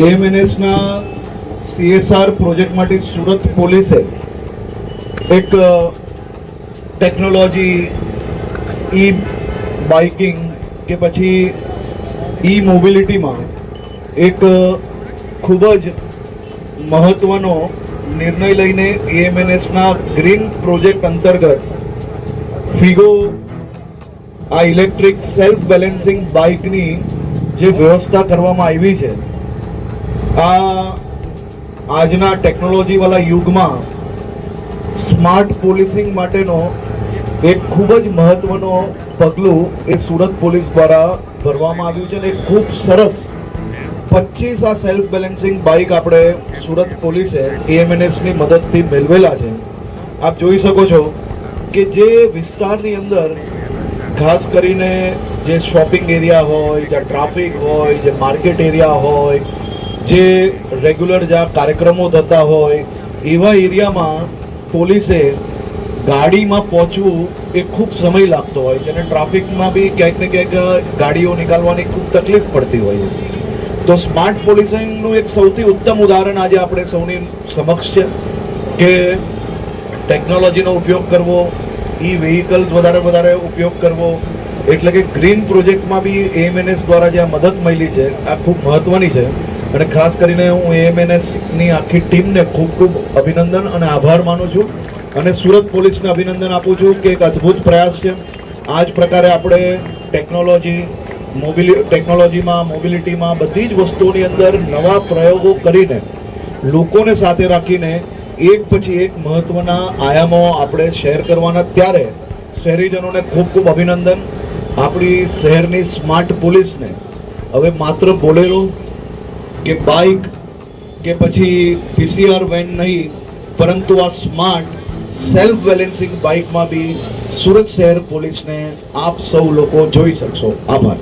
એએમએનએસના CSR project માટે સુરત પોલીસે એક ટેકનોલોજી ઈ બાઇકિંગ કે પછી ઈ મોબિલિટીમાં એક ખૂબ જ મહત્વનો નિર્ણય લઈને એએમએનએસના ગ્રીન પ્રોજેક્ટ અંતર્ગત ફિગો, આ ઇલેક્ટ્રિક સેલ્ફ બેલેન્સિંગ બાઇકની જે વ્યવસ્થા કરવામાં આવી છે આ આજના ટેકનોલોજીવાળા યુગમાં સ્માર્ટ પોલીસિંગ માટેનો એક ખૂબ જ મહત્વનો પગલું એ સુરત પોલીસ દ્વારા ભરવામાં આવ્યું છે અને ખૂબ સરસ પચીસ આ સેલ્ફ બેલેન્સિંગ બાઇક આપણે સુરત પોલીસે એએમએનએસની મદદથી મેળવેલા છે. આપ જોઈ શકો છો કે જે વિસ્તારની અંદર ખાસ કરીને જે શોપિંગ એરિયા હોય જે ટ્રાફિક હોય, જે માર્કેટ એરિયા હોય જે રેગ્યુલર જ્યાં કાર્યક્રમો થતા હોય, એવા એરિયામાં પોલીસે ગાડીમાં પહોંચવું એ ખૂબ સમય લાગતો હોય છે અને ટ્રાફિકમાં બી ક્યાંક ને ક્યાંક ગાડીઓ નીકાળવાની ખૂબ તકલીફ પડતી હોય છે. તો સ્માર્ટ પોલીસિંગનું એક સૌથી ઉત્તમ ઉદાહરણ આજે આપણે સૌની સમક્ષ છે કે ટેકનોલોજીનો ઉપયોગ કરવો, ઈ વેહિકલ્સ વધારે વધારે ઉપયોગ કરવો, એટલે કે ગ્રીન પ્રોજેક્ટમાં બી એએમએનએસ દ્વારા જે આ મદદ મળી છે, આ ખૂબ મહત્વની છે. અને ખાસ કરીને હું એએમએનએસની આખી ટીમને ખૂબ ખૂબ અભિનંદન અને આભાર માનું છું. અને સુરત પોલીસને અભિનંદન આપું છું કે એક અદ્ભુત પ્રયાસ છે. આ જ પ્રકારે આપણે ટેકનોલોજી, મોબિલિ, ટેકનોલોજીમાં, મોબિલિટીમાં બધી જ વસ્તુઓની અંદર નવા પ્રયોગો કરીને લોકોને સાથે રાખીને એક પછી એક મહત્વના આયામો આપણે શેર કરવાના. ત્યારે શહેરીજનોને ખૂબ ખૂબ અભિનંદન. આપણી શહેરની સ્માર્ટ પોલીસને હવે માત્ર બોલેરો કે બાઇક કે પછી પીસીઆર વેન નહીં, પરંતુ આ સ્માર્ટ સેલ્ફ બેલેન્સિંગ બાઇકમાં બી સુરત શહેર પોલીસને આપ સૌ લોકો જોઈ શકશો. આભાર.